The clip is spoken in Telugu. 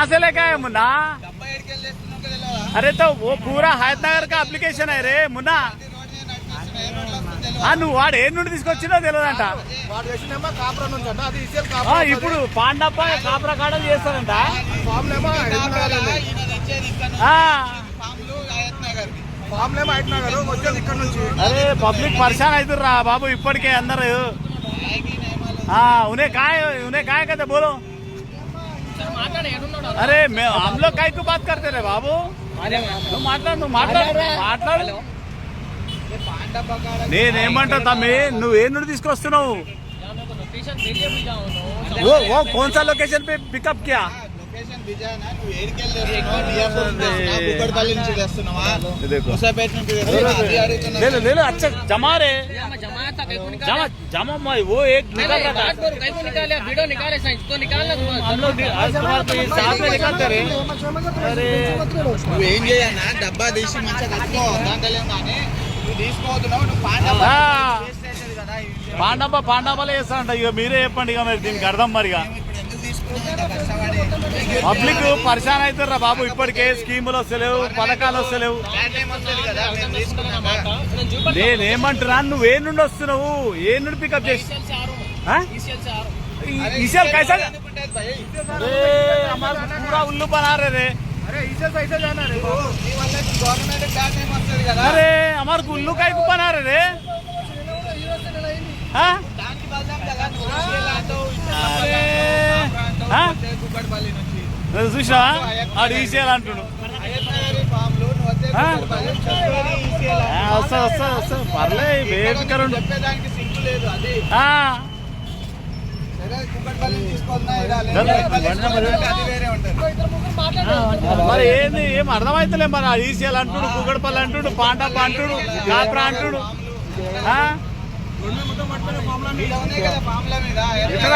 कहाँ से लेके आए मुन्ना డబ్బా ఎడికెళ్ళి తెస్తున్నావు కదా తెలియదా? अरे तो वो पूरा हैदनगर का अप्लिकेशन है रे मुन्ना ఈ రోడ్ మీద నడిపిస్తున్నా, ఏ రోడ్లో వస్తుందో తెలియదా? ఆ నువ్వు వాడు ఏ నుండి తీసుకొచ్చినో తెలియదంట వాడు వేసినేమో కాపురా నుంచి అంట అది ఇసేల్ ఆ, కాపురా ఇప్పుడు పాండప్ప కాపురా కాడ చేస్తారంట ఫామ్ ఏమో కాపలా, ఈయన తెచ్చేది ఇక్కడ నుంచి. ఆ, పాములు ఆయత్ నగర్కి. ఫామ్ ఏమో అయినా గారు వచ్చేది ఇక్కడ నుంచి అరే పబ్లిక్ పరిశాన్ అవుతుర్రా బాబు ఇప్పటికే అందరు ఆయనకి నియమాలు ఆ, उन्हें काय उन्हें काय कहते बोलो अरे मैं हम लोग काय को बात करते रे బాబు నువ్వు మాట్లాడు నువ్వు మాట్లాడు మాట్లాడు పాండ బకాడ నేనేమంటా తమ్మి నువ్వు ఏ నుండి తీసుకొస్తున్నావు वो वो कौन सा लोकेशन पे पिकअप किया లొకేషన్ బిజానా నువ్వు ఏడికెళ్ళి తెస్తున్నావు బియాపూర్ నుంచి తెస్తున్నావా కుక్కడపల్లి నుంచి తెస్తున్నావా ముసాపేట నుంచి తెస్తున్నావా అది అడుగుతున్నా ले लो ले लो अच्छा जमा रे जमा जमा मैं वो एक निकल रहा था वीडियो निकाले साइंस तो निकालना हम लोग नि- आज तुम्हारे को ये साथ में निकालते रे अरे నువ్వు ఏం చేయన్నా డబ్బా తీసి మంచిగా కట్టుకో దాంట్లో ఏం కానీ నువ్వు తీసుకోవద్దున్నావు నువ్వు పాండ ఆ. వేస్ట్ అవుతుంది కదా ఈ విషయం. పాండప్ప పాండప్పలే చేస్తారంట ఇక మీరే చెప్పండి ఇక మరి దీనికి అర్థం మరిగా పబ్లిక్ పరిశాన్ అవుతారా బాబు ఇప్పటికే? స్కీములు వస్తలేవు పథకాలు వస్తలేవు నేనేమంటున్నా? నువ్వు ఏ నుండి వస్తున్నావు? ఏ నుండి పికప్ చేసి ఈసీఎల్ ఉల్లు పనారే అరే అమర్ ఉల్లు కైకు పనారే కుక్కడపల్లి చెప్పేది ఈసీఎల్ ఆ, వస్తా వస్తా వస్తా పర్లే ఉంటుంది మరి ఏంది ఏం అర్థమైతలే మరి ఈసీఎల్ అంటుడు కుగడపల్లి అంటుడు పాండప్ప అంటుడు కాప్రా అంటుడు ఎక్కడ